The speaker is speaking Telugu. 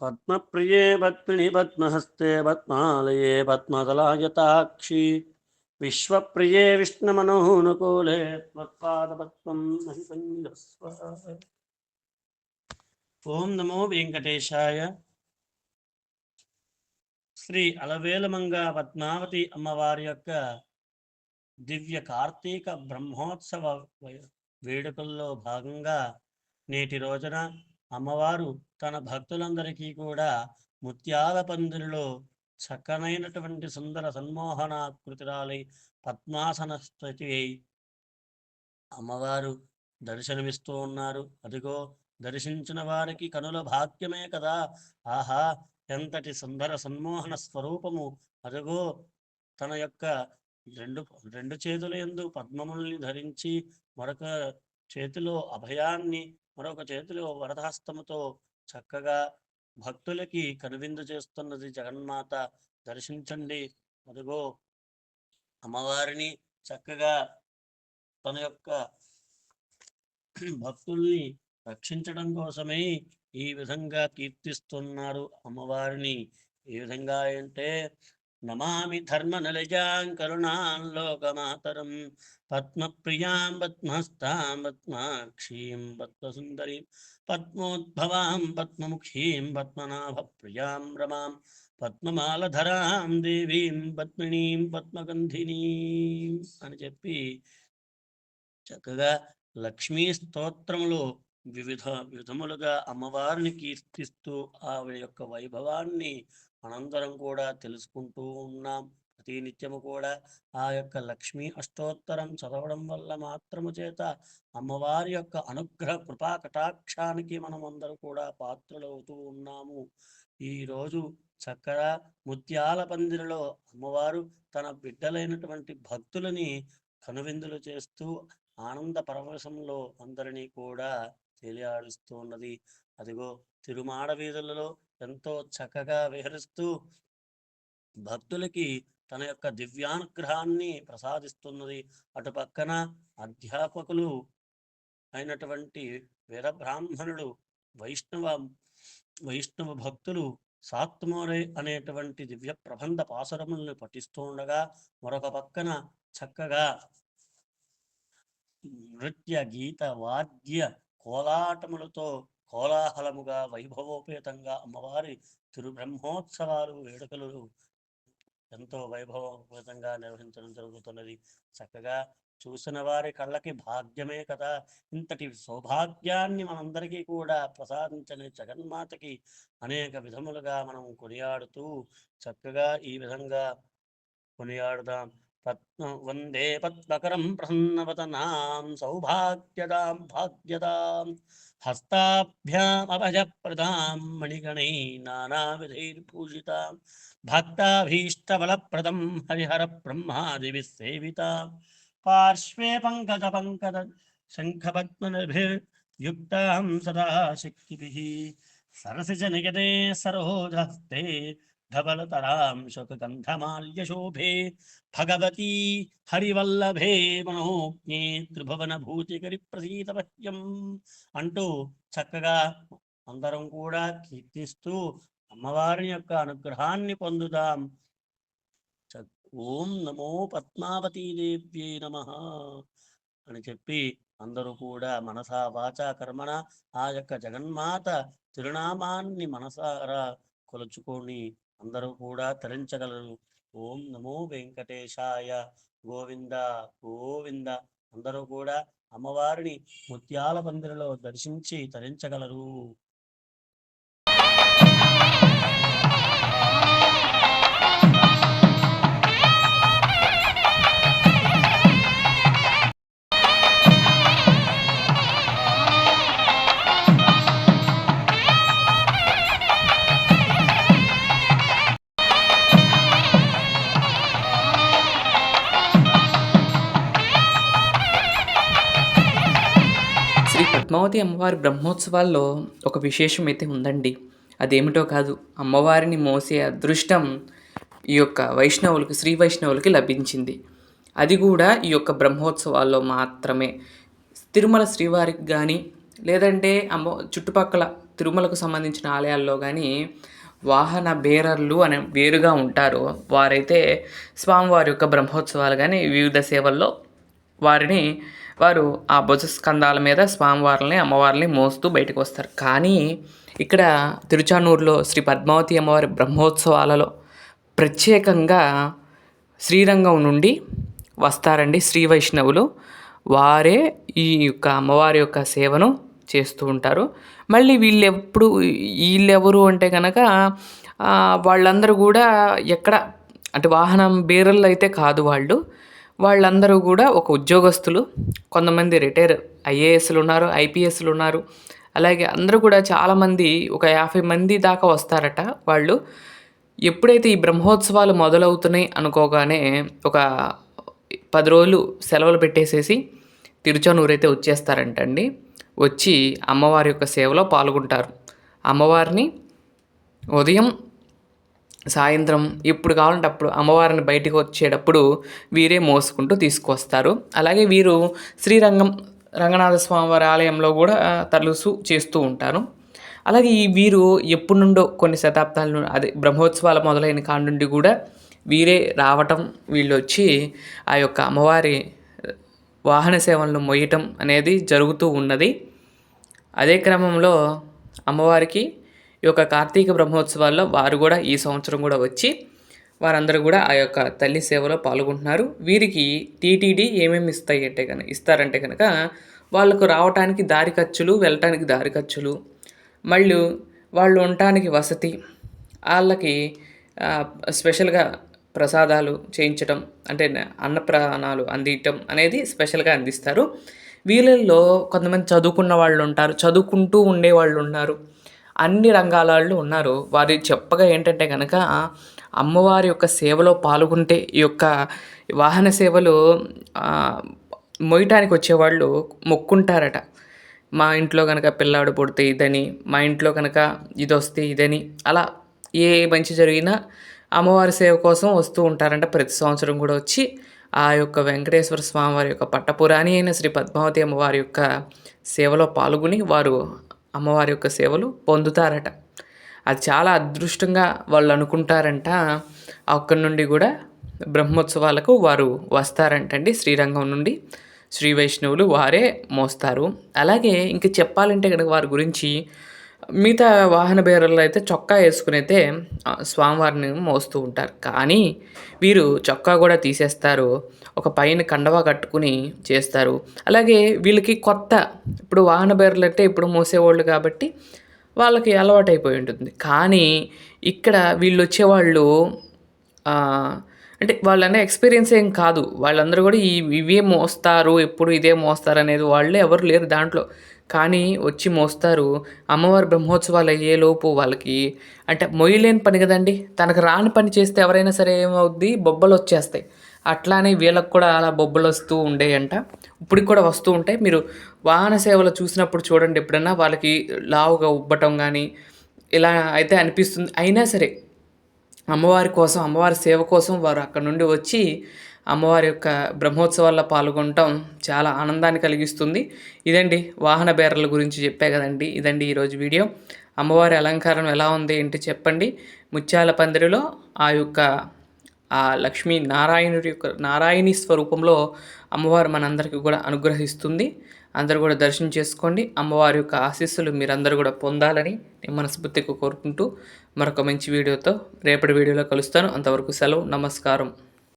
పద్మప్రియే పద్మిని పద్మహస్తే పద్మాలయే పద్మతలాయతాక్షి విశ్వప్రియే విష్ణుమనోనుకూలే త్వత్పాదపద్మం ఓం నమో వెంకటేశాయ శ్రీ అలవేలమంగ పద్మావతి అమ్మవారి యొక్క దివ్య కార్తీక బ్రహ్మోత్సవ వేడుకల్లో భాగంగా నేటి రోజున అమ్మవారు తన భక్తులందరికీ కూడా ముత్యాల పందిరిలో చక్కనైనటువంటి సుందర సన్మోహనాకృతిరాలై పద్మాసన స్థితి అయి అమ్మవారు దర్శనమిస్తూ ఉన్నారు. అదిగో దర్శించిన వారికి కనుల భాగ్యమే కదా. ఆహా ఎంతటి సుందర సన్మోహన స్వరూపము. అదిగో తన యొక్క రెండు రెండు చేతుల యందు పద్మముల్ని ధరించి మరొక చేతిలో అభయాన్ని మరొక చేతిలో వరదహస్తముతో చక్కగా భక్తులకి కనువిందు చేస్తున్నది జగన్మాత. దర్శించండి. అదిగో అమ్మవారిని చక్కగా తన యొక్క భక్తుల్ని రక్షించడం కోసమే ఈ విధంగా కీర్తిస్తున్నారు అమ్మవారిని. ఏ విధంగా అంటే నమామి ధర్మ నిలజాం కరుణాం లోకమాతరం. పద్మప్రియాం పద్మస్తాం పద్మాక్షీం పద్మసుందరీం. పద్మోద్భవాం పద్మముఖీం పద్మనాభ ప్రియాం రమాం. పద్మమాలధరాం దేవీం పద్మినీం పద్మగంధినీం అని చెప్పి చక్కగా లక్ష్మీ స్తోత్రములో వివిధ విధములుగా అమ్మవారిని కీర్తిస్తూ ఆవిడ యొక్క వైభవాన్ని మనందరం కూడా తెలుసుకుంటూ ఉన్నాం. ప్రతి నిత్యము కూడా ఆ యొక్క లక్ష్మీ అష్టోత్తరం చదవడం వల్ల మాత్రము చేత అమ్మవారి యొక్క అనుగ్రహ కృపా కటాక్షానికి మనం అందరూ కూడా పాత్రలవుతూ ఉన్నాము. ఈ రోజు ముత్యాల పందిరిలో అమ్మవారు తన బిడ్డలైనటువంటి భక్తులని కనువిందులు చేస్తూ ఆనంద పరవశంలో అందరినీ కూడా తేలియాడుస్తూ ఉన్నది. అదిగో తిరుమాడ వీధులలో ఎంతో చక్కగా విహరిస్తూ భక్తులకి తన యొక్క దివ్యానుగ్రహాన్ని ప్రసాదిస్తున్నది. అటు పక్కన అధ్యాపకులు అయినటువంటి వీరబ్రాహ్మణుడు వైష్ణవ వైష్ణవ భక్తులు సాత్మోరే అనేటువంటి దివ్య ప్రబంధ పాసరములను పఠిస్తూ ఉండగా మరొక పక్కన చక్కగా నృత్య గీత వాద్య కోలాటములతో కోలాహలముగా వైభవోపేతంగా అమ్మవారి తిరుబ్రహ్మోత్సవాలు వేడుకలు ఎంతో వైభవోపేతంగా నిర్వహించడం జరుగుతున్నది. చక్కగా చూసిన వారి కళ్ళకి భాగ్యమే కదా! ఇంతటి సౌభాగ్యాన్ని మనందరికీ కూడా ప్రసాదించని జగన్మాతకి అనేక విధములుగా మనం కొనియాడుతూ చక్కగా ఈ విధంగా కొనియాడుదాం. वंदे पद्मकरं प्रसन्नवतनां सौभाग्यदां, भाग्यदां, हस्ताभ्यामभजप्रदां, मणिगणै नानाविधैर्भूषितां भक्ताभीष्टबलप्रदं, हरिहरब्रह्मादिभिः सेवितां, पार्श्वे पङ्कजपङ्कजशङ्खपद्मनिभिर्युक्तां सदा शक्तिभिः सरसिजनिगदे सरोजहस्ते సదా శక్తిభిः సరసిజ భగవతీ హరివల్లభే మనోజ్ఞే త్రిభువన భూతికరి ప్రసీతపత్యం అంటూ చక్కగా అందరం కూడా కీర్తిస్తూ అమ్మవారిని యొక్క అనుగ్రహాన్ని పొందుదాం. ఓం నమో పద్మావతీదేవ్యే నమ అని చెప్పి అందరూ కూడా మనసా వాచా కర్మణ ఆ యొక్క జగన్మాత తిరునామాన్ని మనసారా కొలుచుకొని అందరూ కూడా తరించగలరు. ఓం నమో వెంకటేశాయ గోవింద గోవింద. అందరూ కూడా అమ్మవారిని ముత్యాల పందిరిలో దర్శించి తరించగలరు. పద్మావతి అమ్మవారి బ్రహ్మోత్సవాల్లో ఒక విశేషం అయితే ఉందండి. అదేమిటో కాదు అమ్మవారిని మోసే అదృష్టం ఈ యొక్క వైష్ణవులకు శ్రీ వైష్ణవులకి లభించింది. అది కూడా ఈ యొక్క బ్రహ్మోత్సవాల్లో మాత్రమే. తిరుమల శ్రీవారికి కానీ లేదంటే అమ్మ చుట్టుపక్కల తిరుమలకు సంబంధించిన ఆలయాల్లో కానీ వాహన బేరర్లు అనే వేరుగా ఉంటారు వారైతే స్వామివారి యొక్క బ్రహ్మోత్సవాలు కానీ వివిధ సేవల్లో వారిని వారు ఆ భుజస్కంధాల మీద స్వామివారిని అమ్మవారిని మోస్తూ బయటకు వస్తారు. కానీ ఇక్కడ తిరుచానూరులో శ్రీ పద్మావతి అమ్మవారి బ్రహ్మోత్సవాలలో ప్రత్యేకంగా శ్రీరంగం నుండి వస్తారండి శ్రీ వైష్ణవులు. వారే ఈ యొక్క అమ్మవారి యొక్క సేవను చేస్తూ ఉంటారు. మళ్ళీ వీళ్ళు ఎప్పుడు వీళ్ళెవరు అంటే కనుక వాళ్ళందరూ కూడా ఎక్కడ అంటే వాహనం బేరళ్ళు అయితే కాదు వాళ్ళు. వాళ్ళందరూ కూడా ఒక ఉద్యోగస్తులు కొంతమంది రిటైర్ ఐఏఎస్లు ఉన్నారు ఐపీఎస్లు ఉన్నారు అలాగే అందరూ కూడా చాలామంది ఒక యాభై మంది దాకా వస్తారట. వాళ్ళు ఎప్పుడైతే ఈ బ్రహ్మోత్సవాలు మొదలవుతున్నాయి అనుకోగానే ఒక పది రోజులు సెలవులు పెట్టేసేసి తిరుచానూరు అయితే వచ్చేస్తారంటండి. వచ్చి అమ్మవారి యొక్క సేవలో పాల్గొంటారు. అమ్మవారిని ఉదయం సాయంత్రం ఎప్పుడు కావాలంటే అప్పుడు అమ్మవారిని బయటకు వచ్చేటప్పుడు వీరే మోసుకుంటూ తీసుకొస్తారు అలాగే వీరు శ్రీరంగం రంగనాథ స్వామి వారి ఆలయంలో కూడా తలుసు చేస్తూ ఉంటారు. అలాగే ఈ వీరు ఎప్పటి నుండో కొన్ని శతాబ్దాల నుండి అదే బ్రహ్మోత్సవాలు మొదలైన కాడ నుండి కూడా వీరే రావటం వీళ్ళు వచ్చి ఆ యొక్క అమ్మవారి వాహన సేవలను మొయ్యటం అనేది జరుగుతూ ఉన్నది. అదే క్రమంలో అమ్మవారికి ఈ యొక్క కార్తీక బ్రహ్మోత్సవాల్లో వారు కూడా ఈ సంవత్సరం కూడా వచ్చి వారందరూ కూడా ఆ యొక్క తల్లి సేవలో పాల్గొంటున్నారు. వీరికి టీటీడీ ఏమేమి ఇస్తాయి అంటే కనుక ఇస్తారంటే కనుక వాళ్ళకు రావటానికి దారి ఖర్చులు వెళ్ళటానికి దారి ఖర్చులు మళ్ళీ వాళ్ళు ఉండటానికి వసతి వాళ్ళకి స్పెషల్గా ప్రసాదాలు చేయించడం అంటే అన్నప్రాణాలు అందించడం అనేది స్పెషల్గా అందిస్తారు. వీళ్ళల్లో కొంతమంది చదువుకున్న వాళ్ళు ఉంటారు చదువుకుంటూ ఉండే వాళ్ళు ఉన్నారు. అన్ని రంగాల వాళ్ళు ఉన్నారు. వారి చెప్పగా ఏంటంటే కనుక అమ్మవారి యొక్క సేవలో పాల్గొంటే ఈ యొక్క వాహన సేవలు మొయ్యటానికి వచ్చేవాళ్ళు మొక్కుంటారట. మా ఇంట్లో కనుక పిల్లాడు పుడితే ఇదని మా ఇంట్లో కనుక ఇది వస్తే ఇదని అలా ఏ మంచి జరిగినా అమ్మవారి సేవ కోసం వస్తూ ఉంటారంట. ప్రతి సంవత్సరం కూడా వచ్చి ఆ యొక్క వెంకటేశ్వర స్వామి వారి యొక్క పట్టపురాణి అయిన శ్రీ పద్మావతి అమ్మవారి యొక్క సేవలో పాల్గొని వారు అమ్మవారి యొక్క సేవలు పొందుతారట. అది చాలా అదృష్టంగా వాళ్ళు అనుకుంటారంట. అక్కడి నుండి కూడా బ్రహ్మోత్సవాలకు వారు వస్తారంటండి. శ్రీరంగం నుండి శ్రీ వైష్ణవులు వారే మోస్తారు. అలాగే ఇంక చెప్పాలంటే కనుక వారి గురించి మిగతా వాహన బేరల్లో అయితే చొక్కా వేసుకుని అయితే స్వామివారిని మోస్తూ ఉంటారు. కానీ వీరు చొక్కా కూడా తీసేస్తారు. ఒక పైన కండవా కట్టుకుని చేస్తారు. అలాగే వీళ్ళకి కొత్త ఇప్పుడు వాహన బేరలు అంటే ఇప్పుడు మోసేవాళ్ళు కాబట్టి వాళ్ళకి అలవాటు అయిపోయి ఉంటుంది. కానీ ఇక్కడ వీళ్ళు వచ్చేవాళ్ళు అంటే వాళ్ళనే ఎక్స్పీరియన్స్ ఏం కాదు. వాళ్ళందరూ కూడా ఈ ఇవే మోస్తారు ఎప్పుడు ఇదే మోస్తారు అనేది వాళ్ళు ఎవరు లేరు దాంట్లో. కానీ వచ్చి మోస్తారు. అమ్మవారి బ్రహ్మోత్సవాలు అయ్యేలోపు వాళ్ళకి అంటే మొయ్యలేని పని కదండి. తనకు రాని పని చేస్తే ఎవరైనా సరే ఏమవుద్ది? బొబ్బలు వచ్చేస్తాయి. అట్లానే వీళ్ళకి కూడా అలా బొబ్బలు వస్తూ ఉండేయంట. ఇప్పటికి కూడా వస్తూ ఉంటాయి. మీరు వాహన సేవలు చూసినప్పుడు చూడండి ఎప్పుడన్నా వాళ్ళకి లావుగా ఉబ్బటం కానీ ఇలా అయితే అనిపిస్తుంది. అయినా సరే అమ్మవారి కోసం అమ్మవారి సేవ కోసం వారు అక్కడ నుండి వచ్చి అమ్మవారి యొక్క బ్రహ్మోత్సవాల్లో పాల్గొనటం చాలా ఆనందాన్ని కలిగిస్తుంది. ఇదండి వాహన బేరల గురించి చెప్పే కదండి. ఇదండి ఈరోజు వీడియో. అమ్మవారి అలంకారం ఎలా ఉంది ఏంటి చెప్పండి. ముత్యాల పందిరిలో ఆ యొక్క ఆ లక్ష్మీ నారాయణుడి యొక్క నారాయణి స్వరూపంలో అమ్మవారు మనందరికీ కూడా అనుగ్రహిస్తుంది. అందరూ కూడా దర్శనం చేసుకోండి. అమ్మవారి యొక్క ఆశీస్సులు మీరందరూ కూడా పొందాలని నేను మనస్ఫూర్తిగా కోరుకుంటూ మరొక మంచి వీడియోతో రేపటి వీడియోలో కలుస్తాను. అంతవరకు సెలవు నమస్కారం.